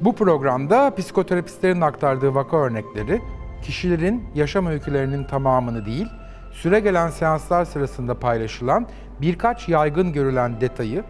Bu programda psikoterapistlerin aktardığı vaka örnekleri, kişilerin yaşam öykülerinin tamamını değil, süregelen seanslar sırasında paylaşılan birkaç yaygın görülen detayı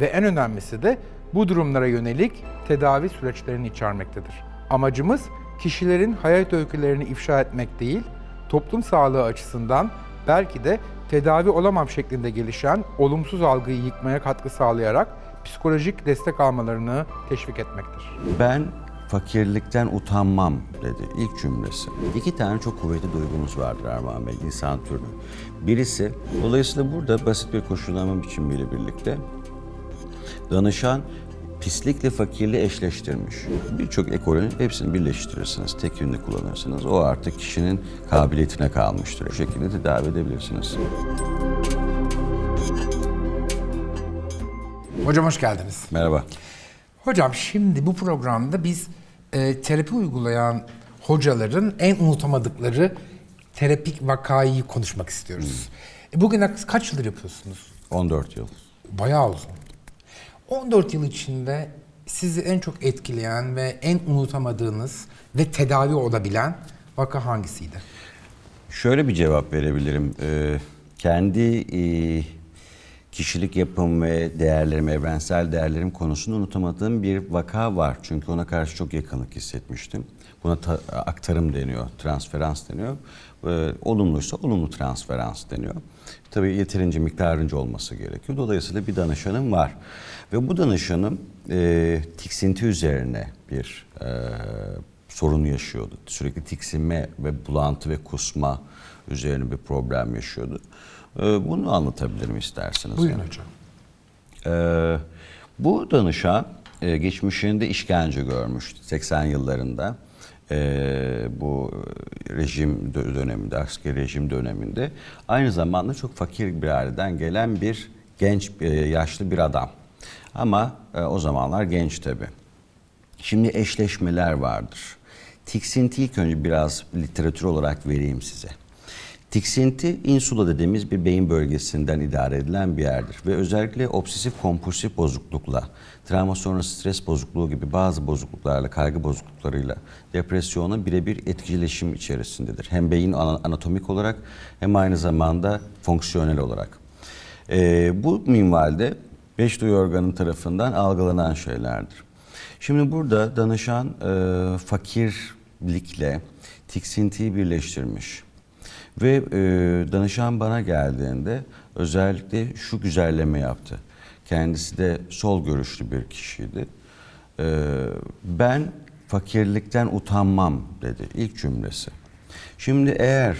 ve en önemlisi de bu durumlara yönelik tedavi süreçlerini içermektedir. Amacımız kişilerin hayat öykülerini ifşa etmek değil, toplum sağlığı açısından belki de tedavi olamam şeklinde gelişen olumsuz algıyı yıkmaya katkı sağlayarak psikolojik destek almalarını teşvik etmektir. Ben fakirlikten utanmam dedi ilk cümlesi. İki tane çok kuvvetli duygumuz vardır Erman Bey, insan türü. Birisi, dolayısıyla burada basit bir koşullama biçimiyle birlikte danışan pislikle fakirliği eşleştirmiş. Birçok ekolün hepsini birleştirirsiniz, tek yönde kullanırsınız. O artık kişinin kabiliyetine kalmıştır. Bu şekilde tedavi edebilirsiniz. Hocam hoş geldiniz. Merhaba. Hocam şimdi bu programda biz e, terapi uygulayan hocaların en unutamadıkları terapik vakayı konuşmak istiyoruz. E, bugüne kaç yıldır yapıyorsunuz? 14 yıl. Bayağı uzun. 14 yıl içinde sizi en çok etkileyen ve en unutamadığınız ve tedavi olabilen vaka hangisiydi? Şöyle bir cevap verebilirim. Ee, kendi e, kişilik yapım ve değerlerim, evrensel değerlerim konusunda unutamadığım bir vaka var. Çünkü ona karşı çok yakınlık hissetmiştim. Buna ta- aktarım deniyor, transferans deniyor. Ee, olumluysa olumlu transferans deniyor. Tabii yeterince miktarınca olması gerekiyor. Dolayısıyla bir danışanım var. Ve bu danışanım e, tiksinti üzerine bir e, sorun yaşıyordu. Sürekli tiksinme ve bulantı ve kusma üzerine bir problem yaşıyordu. Ee, Bunu anlatabilirim isterseniz. Buyurun hocam. Ee, bu danışan e, geçmişinde işkence görmüş 80 yıllarında. Ee, bu rejim dö- döneminde, askeri rejim döneminde aynı zamanda çok fakir bir aileden gelen bir genç, e, yaşlı bir adam. Ama e, o zamanlar genç tabii. Şimdi eşleşmeler vardır. Tiksinti ilk önce biraz literatür olarak vereyim size. Tiksinti insula dediğimiz bir beyin bölgesinden idare edilen bir yerdir ve özellikle obsesif kompulsif bozuklukla, travma sonrası stres bozukluğu gibi bazı bozukluklarla, kaygı bozukluklarıyla depresyona birebir etkileşim içerisindedir. Hem beyin ana- anatomik olarak hem aynı zamanda fonksiyonel olarak. Ee, bu minvalde beş duyu organı tarafından algılanan şeylerdir. Şimdi burada danışan e, fakirlikle tiksintiyi birleştirmiş. Ve e, danışan bana geldiğinde özellikle şu güzelleme yaptı. Kendisi de sol görüşlü bir kişiydi. E, ben fakirlikten utanmam dedi ilk cümlesi. Şimdi eğer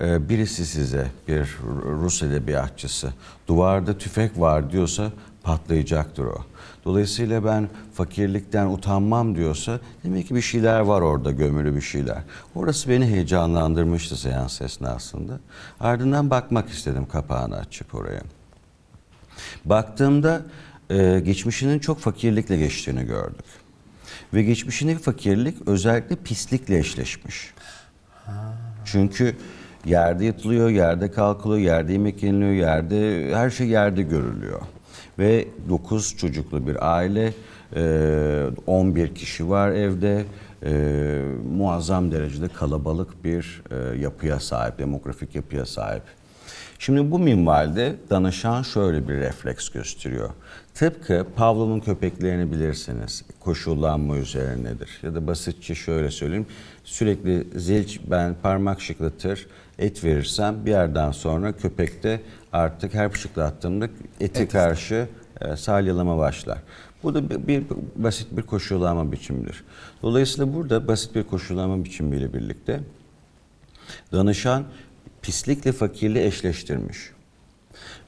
e, birisi size bir Rus edebiyatçısı duvarda tüfek var diyorsa patlayacaktır o. Dolayısıyla ben fakirlikten utanmam diyorsa demek ki bir şeyler var orada gömülü bir şeyler. Orası beni heyecanlandırmıştı seans esnasında. Ardından bakmak istedim kapağını açıp oraya. Baktığımda e, geçmişinin çok fakirlikle geçtiğini gördük. Ve geçmişindeki fakirlik özellikle pislikle eşleşmiş. Çünkü yerde yatılıyor, yerde kalkılıyor, yerde yemek yeniliyor, yerde her şey yerde görülüyor. Ve 9 çocuklu bir aile, e, 11 kişi var evde. Muazzam derecede kalabalık bir yapıya sahip, demografik yapıya sahip. Şimdi bu minvalde danışan şöyle bir refleks gösteriyor. Tıpkı Pavlov'un köpeklerini bilirsiniz. Koşullanma üzerinedir. Ya da basitçe şöyle söyleyeyim. Sürekli zil ben parmak şıklatır, et verirsem bir yerden sonra köpekte artık her şıklattığımda ete karşı e, salyalama başlar. Bu da bir, bir basit bir koşullama biçimidir. Dolayısıyla burada basit bir koşullama biçimiyle birlikte danışan pislikle fakirliği eşleştirmiş.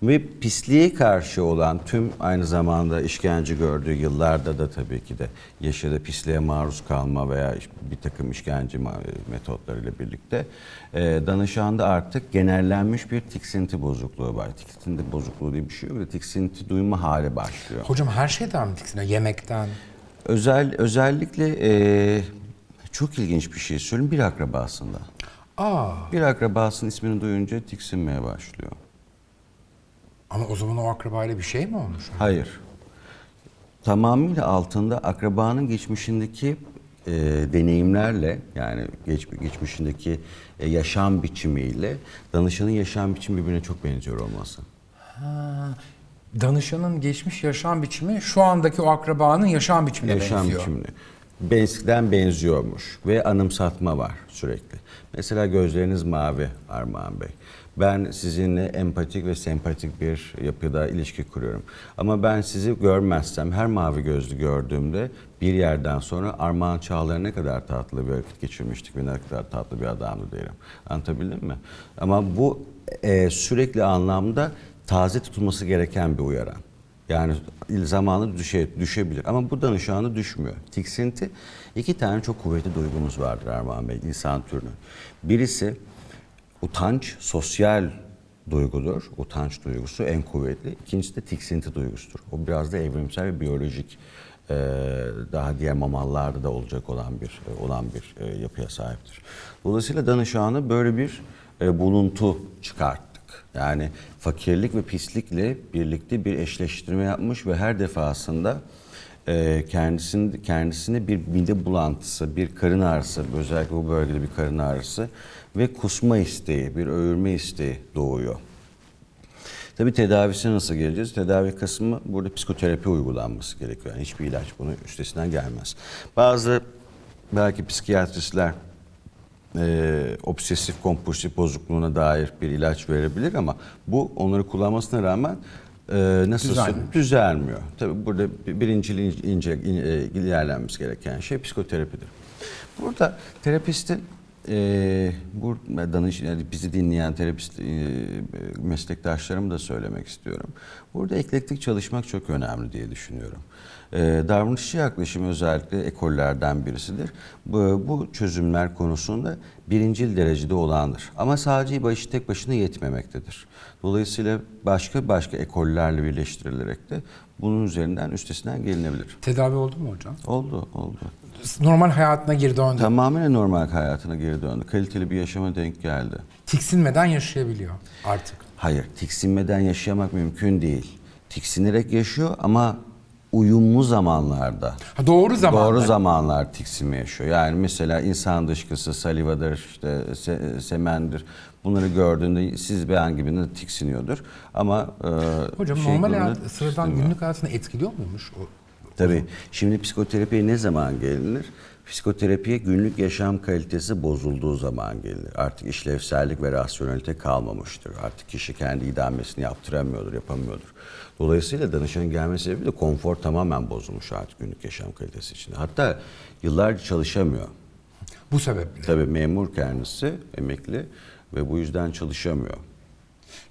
Ve pisliğe karşı olan tüm aynı zamanda işkence gördüğü yıllarda da tabii ki de yaşadığı pisliğe maruz kalma veya bir takım işkence metotlarıyla birlikte e, danışanda artık genellenmiş bir tiksinti bozukluğu var. Tiksinti bozukluğu diye bir şey yok da tiksinti duyma hali başlıyor. Hocam her şeyden mi tiksiniyor? Yemekten. Özel özellikle e, çok ilginç bir şey söyleyeyim bir akrabasında. Aa, Bir akrabasının ismini duyunca tiksinmeye başlıyor. ama o zaman o akrabayla bir şey mi olmuş? Hayır. tamamıyla altında akrabanın geçmişindeki e, deneyimlerle yani geç, geçmişindeki e, yaşam biçimiyle danışanın yaşam biçimi birbirine çok benziyor olması. Danışanın geçmiş yaşam biçimi şu andaki o akrabanın yaşam biçimine yaşam benziyor. biçimine. Eskiden benziyormuş ve anımsatma var sürekli. Mesela gözleriniz mavi Armağan Bey. Ben sizinle empatik ve sempatik bir yapıda ilişki kuruyorum. Ama ben sizi görmezsem, her mavi gözlü gördüğümde bir yerden sonra Armağan Çağlar ne kadar tatlı bir vakit geçirmiştik ve ne kadar tatlı bir adamdı derim. Anlatabildim mi? Ama bu e, sürekli anlamda taze tutulması gereken bir uyaran. Yani zamanı düşe, düşebilir ama bu danışanı düşmüyor. Tiksinti iki tane çok kuvvetli duygumuz vardır Armağan Bey insan türünün. Birisi utanç sosyal duygudur. Utanç duygusu en kuvvetli. İkincisi de tiksinti duygusudur. O biraz da evrimsel ve biyolojik e, daha diğer mamallarda da olacak olan bir olan bir e, yapıya sahiptir. Dolayısıyla danışanı böyle bir e, buluntu çıkarttık. Yani fakirlik ve pislikle birlikte bir eşleştirme yapmış ve her defasında e, kendisini, kendisine bir mide bulantısı, bir karın ağrısı, özellikle bu bölgede bir karın ağrısı ve kusma isteği, bir öğürme isteği doğuyor. Tabii tedavisine nasıl geleceğiz? Tedavi kısmı burada psikoterapi uygulanması gerekiyor. Yani hiçbir ilaç bunun üstesinden gelmez. Bazı belki psikiyatristler e, obsesif kompulsif bozukluğuna dair bir ilaç verebilir ama bu onları kullanmasına rağmen e, nasıl Düzelmiyor. Tabii burada bir- birincil ince, ince in- e, ilerlenmesi gereken şey psikoterapidir. Burada terapistin e, bu danış yani bizi dinleyen terapist e, meslektaşlarımı da söylemek istiyorum. Burada eklektik çalışmak çok önemli diye düşünüyorum. E, davranışçı yaklaşım özellikle ekollerden birisidir. Bu, bu çözümler konusunda birincil derecede olandır. Ama sadece başı tek başına yetmemektedir. Dolayısıyla başka başka ekollerle birleştirilerek de bunun üzerinden üstesinden gelinebilir. Tedavi oldu mu hocam? Oldu, oldu. Normal hayatına geri döndü. Tamamen normal hayatına geri döndü. Kaliteli bir yaşama denk geldi. Tiksinmeden yaşayabiliyor artık. Hayır, tiksinmeden yaşamak mümkün değil. Tiksinerek yaşıyor ama uyumlu zamanlarda. Ha, doğru zamanda. Doğru zamanlar tiksinme yaşıyor. Yani mesela insan dışkısı, salivadır, işte se- semendir. Bunları gördüğünde siz beğen gibi tiksiniyordur. Ama e, Hocam şey normal hayat, sıradan tiksinmiyor. günlük hayatını etkiliyor muymuş o? Tabii. Şimdi psikoterapiye ne zaman gelinir? Psikoterapiye günlük yaşam kalitesi bozulduğu zaman gelinir. Artık işlevsellik ve rasyonelite kalmamıştır. Artık kişi kendi idamesini yaptıramıyordur, yapamıyordur. Dolayısıyla danışanın gelme sebebi de konfor tamamen bozulmuş artık günlük yaşam kalitesi içinde. Hatta yıllarca çalışamıyor. Bu sebeple. Tabii memur kendisi, emekli ve bu yüzden çalışamıyor.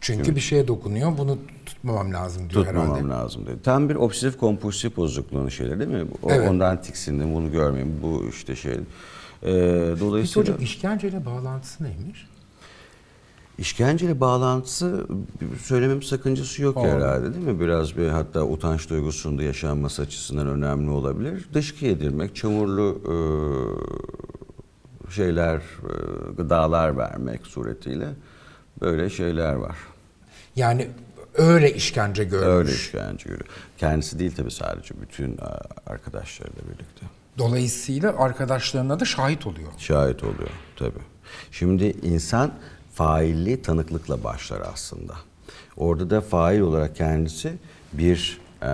Çünkü bir şeye dokunuyor. Bunu tutmamam lazım diyor Tutmamam herhalde. lazım dedi. Tam bir obsesif kompulsif bozukluğun şeyleri değil mi? O, Evet. Ondan tiksindim, bunu görmeyeyim, bu işte şey. Ee, Peki dolayısıyla hocam işkenceyle bağlantısı neymiş? işkenceyle bağlantısı söylemem sakıncası yok Doğru. herhalde değil mi? Biraz bir hatta utanç duygusunda yaşanması açısından önemli olabilir. Dışkı yedirmek, çamurlu e, şeyler, e, gıdalar vermek suretiyle böyle şeyler var. Yani öyle işkence görmüş. Öyle işkence görüyor. Kendisi değil tabii sadece bütün arkadaşlarıyla birlikte. Dolayısıyla arkadaşlarına da şahit oluyor. Şahit oluyor tabii. Şimdi insan failli tanıklıkla başlar aslında. Orada da fail olarak kendisi bir e,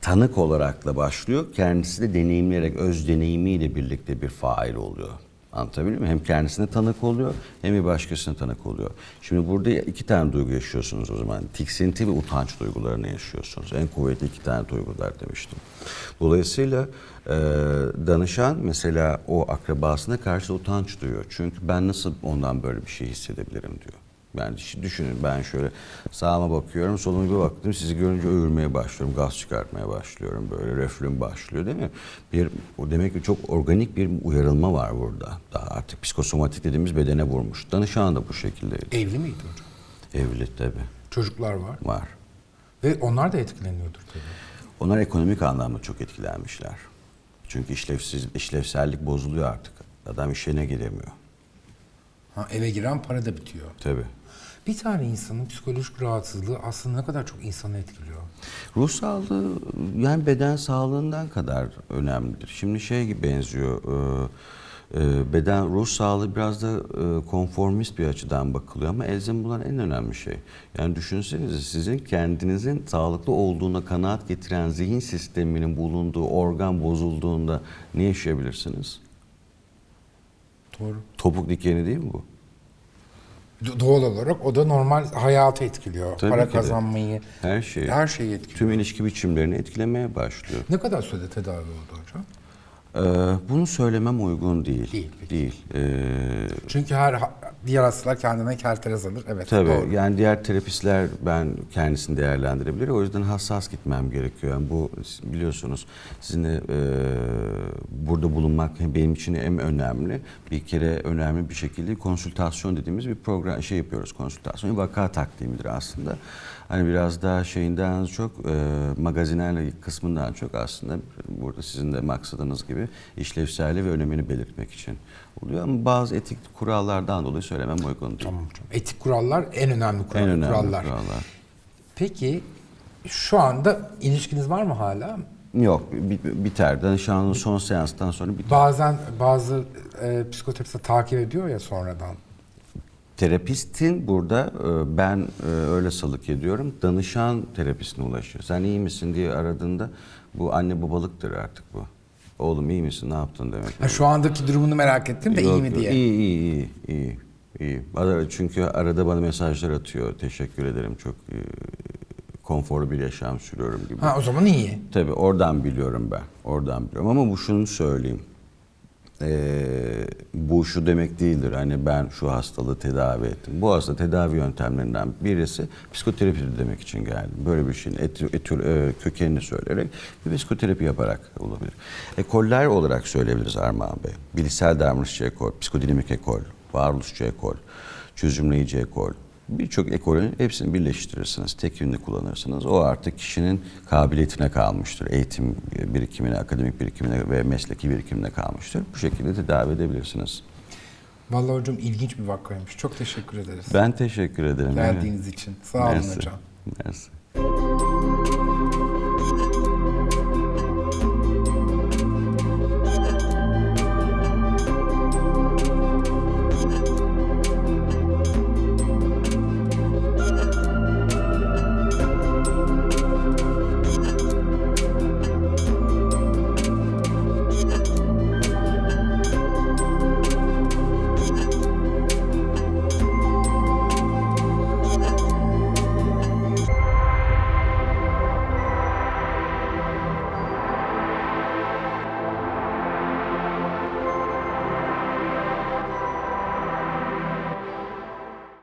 tanık olarakla başlıyor. Kendisi de deneyimleyerek, öz deneyimiyle birlikte bir fail oluyor. Anlatabiliyor muyum? Hem kendisine tanık oluyor hem bir başkasına tanık oluyor. Şimdi burada iki tane duygu yaşıyorsunuz o zaman. Tiksinti ve utanç duygularını yaşıyorsunuz. En kuvvetli iki tane duygular demiştim. Dolayısıyla e, danışan mesela o akrabasına karşı utanç duyuyor. Çünkü ben nasıl ondan böyle bir şey hissedebilirim diyor. Yani düşünün ben şöyle sağıma bakıyorum, soluma bir baktım. Sizi görünce övürmeye başlıyorum, gaz çıkartmaya başlıyorum. Böyle reflüm başlıyor değil mi? Bir, o demek ki çok organik bir uyarılma var burada. Daha artık psikosomatik dediğimiz bedene vurmuş. Danışan da bu şekildeydi. Evli miydi hocam? Evli tabii Çocuklar var. var. Ve onlar da etkileniyordur tabii. Onlar ekonomik anlamda çok etkilenmişler. Çünkü işlevsiz, işlevsellik bozuluyor artık. Adam işine gidemiyor. Ha, eve giren para da bitiyor. Tabii. Bir tane insanın psikolojik rahatsızlığı aslında ne kadar çok insanı etkiliyor. Ruh sağlığı yani beden sağlığından kadar önemlidir. Şimdi şey gibi benziyor. e, e, Beden ruh sağlığı biraz da e, konformist bir açıdan bakılıyor ama elzem bulan en önemli şey. Yani düşünsenize sizin kendinizin sağlıklı olduğuna kanaat getiren zihin sisteminin bulunduğu organ bozulduğunda ne yaşayabilirsiniz? Doğru. Topuk dikeni değil mi bu? Do- Doğal olarak o da normal hayatı etkiliyor. Tabii Para kazanmayı, Her şey. her şeyi etkiliyor. Tüm ilişki biçimlerini etkilemeye başlıyor. Ne kadar sürede tedavi oldu hocam? Ee, bunu söylemem uygun değil. Değil, peki. Değil. Ee, Çünkü her diğer hastalar kendine kerteres alır. Evet Tabii doğru. yani diğer terapistler ben kendisini değerlendirebilir. O yüzden hassas gitmem gerekiyor. Yani bu biliyorsunuz sizinle e, burada bulunmak benim için hem önemli. Bir kere önemli bir şekilde konsültasyon dediğimiz bir program şey yapıyoruz. Konsültasyon vaka takdimidir aslında. Hani biraz daha şeyinden çok e, magazinel kısmından çok aslında burada sizin de maksadınız gibi işlevselliği ve önemini belirtmek için oluyor. Ama bazı etik kurallardan dolayı söylemem uygun değil. Tamam. Etik kurallar en önemli kural- En önemli kurallar. kurallar. Peki şu anda ilişkiniz var mı hala? Yok bi- biter. Danışanlığın son seanstan sonra biter. Bazen bazı e, psikoterapistler takip ediyor ya sonradan. Terapistin burada e, ben e, öyle salık ediyorum. Danışan terapisine ulaşıyor. Sen iyi misin diye aradığında bu anne babalıktır artık bu. Oğlum iyi misin ne yaptın demek. Ha, şu andaki durumunu merak ettim de iyi Yok, mi yok. diye. İyi iyi iyi iyi. iyi. Çünkü arada bana mesajlar atıyor. Teşekkür ederim çok e, konforlu bir yaşam sürüyorum gibi. Ha o zaman iyi. Tabii oradan biliyorum ben. Oradan biliyorum ama bu şunu söyleyeyim. Ee, bu şu demek değildir. Hani ben şu hastalığı tedavi ettim. Bu hasta tedavi yöntemlerinden birisi psikoterapi demek için geldim. Böyle bir şeyin eti, etül- e, kökenini söyleyerek bir psikoterapi yaparak olabilir. Ekoller olarak söyleyebiliriz Armağan Bey. Bilişsel davranışçı ekol, psikodinamik ekol, varoluşçu ekol, çözümleyici ekol, Birçok ekolün hepsini birleştirirsiniz, tek yönde kullanırsınız. O artık kişinin kabiliyetine kalmıştır. Eğitim birikimine, akademik birikimine ve mesleki birikimine kalmıştır. Bu şekilde tedavi edebilirsiniz. Vallahi hocam ilginç bir vakaymış. Çok teşekkür ederiz. Ben teşekkür ederim. Geldiğiniz için. Sağ olun Mersi. hocam. Mersi.